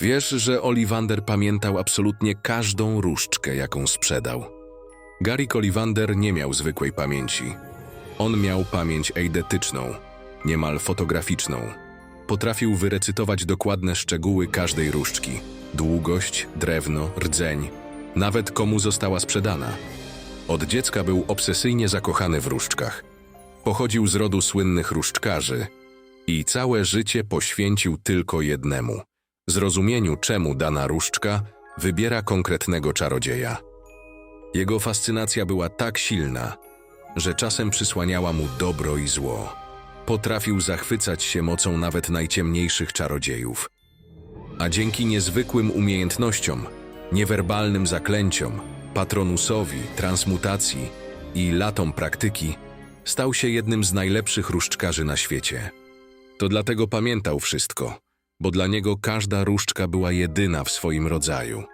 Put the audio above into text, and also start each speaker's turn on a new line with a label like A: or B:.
A: Wiesz, że Ollivander pamiętał absolutnie każdą różdżkę, jaką sprzedał. Gary Ollivander nie miał zwykłej pamięci. On miał pamięć eidetyczną, niemal fotograficzną. Potrafił wyrecytować dokładne szczegóły każdej różdżki. Długość, drewno, rdzeń, nawet komu została sprzedana. Od dziecka był obsesyjnie zakochany w różdżkach. Pochodził z rodu słynnych różdżkarzy i całe życie poświęcił tylko jednemu – zrozumieniu, czemu dana różdżka wybiera konkretnego czarodzieja. Jego fascynacja była tak silna, że czasem przysłaniała mu dobro i zło. Potrafił zachwycać się mocą nawet najciemniejszych czarodziejów. A dzięki niezwykłym umiejętnościom, niewerbalnym zaklęciom, patronusowi, transmutacji i latom praktyki, stał się jednym z najlepszych różdżkarzy na świecie. To dlatego pamiętał wszystko, bo dla niego każda różdżka była jedyna w swoim rodzaju.